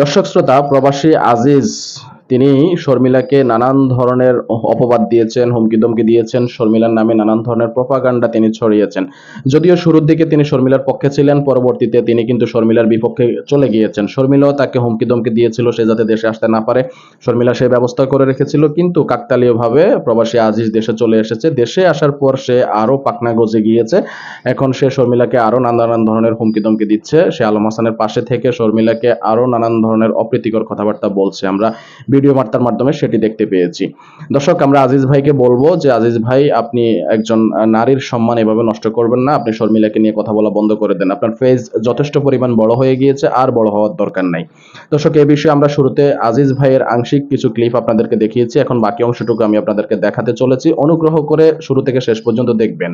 দর্শক শ্রোতা প্রবাসী আজিজ তিনি শর্মিলাকে নানান ধরনের অপবাদ দিয়েছেন, হুমকি দমকি দিয়েছেন, শর্মিলার নামে নানান ধরনের প্রপাগান্ডা তিনি ছড়িয়েছেন। যদিও শুরুর দিকে তিনি শর্মিলার পক্ষে ছিলেন, পরবর্তীতে তিনি কিন্তু শর্মিলার বিপক্ষে চলে গিয়েছেন। শর্মিলাও তাকে হুমকি দমকি দিয়েছিল, সে যাতে দেশে আসতে না পারে। শর্মিলা সেই ব্যবস্থা করে রেখেছিল, কিন্তু কাকতালীয়ভাবে প্রবাসী আজিজ দেশে চলে এসেছে। দেশে আসার পর সে আরও পাকনা গজে গিয়েছে। এখন সে শর্মিলাকে আরও নানান ধরনের হুমকি দমকি দিচ্ছে। সে আলম হাসানের পাশে থেকে শর্মিলাকে আরও নানান ধরনের অপ্রীতিকর কথাবার্তা বলছে। আমরা ভিডিও বার্তার মাধ্যমে সেটি দেখতে পেয়েছি। দর্শক, আমরা আজিজ ভাইকে বলব যে, আজিজ ভাই, আপনি একজন নারীর সম্মান এভাবে নষ্ট করবেন না। আপনি শর্মিলাকে নিয়ে কথা বলা বন্ধ করে দেন। আপনার ফেজ যথেষ্ট পরিমাণ বড় হয়ে গিয়েছে, আর বড় হওয়ার দরকার নাই। দর্শক, এ বিষয়ে আমরা শুরুতে আজিজ ভাইয়ের আংশিক কিছু ক্লিপ আপনাদেরকে দেখিয়েছি। এখন বাকি অংশটুকু আমি আপনাদেরকে দেখাতে চলেছি। অনুগ্রহ করে শুরু থেকে শেষ পর্যন্ত দেখবেন।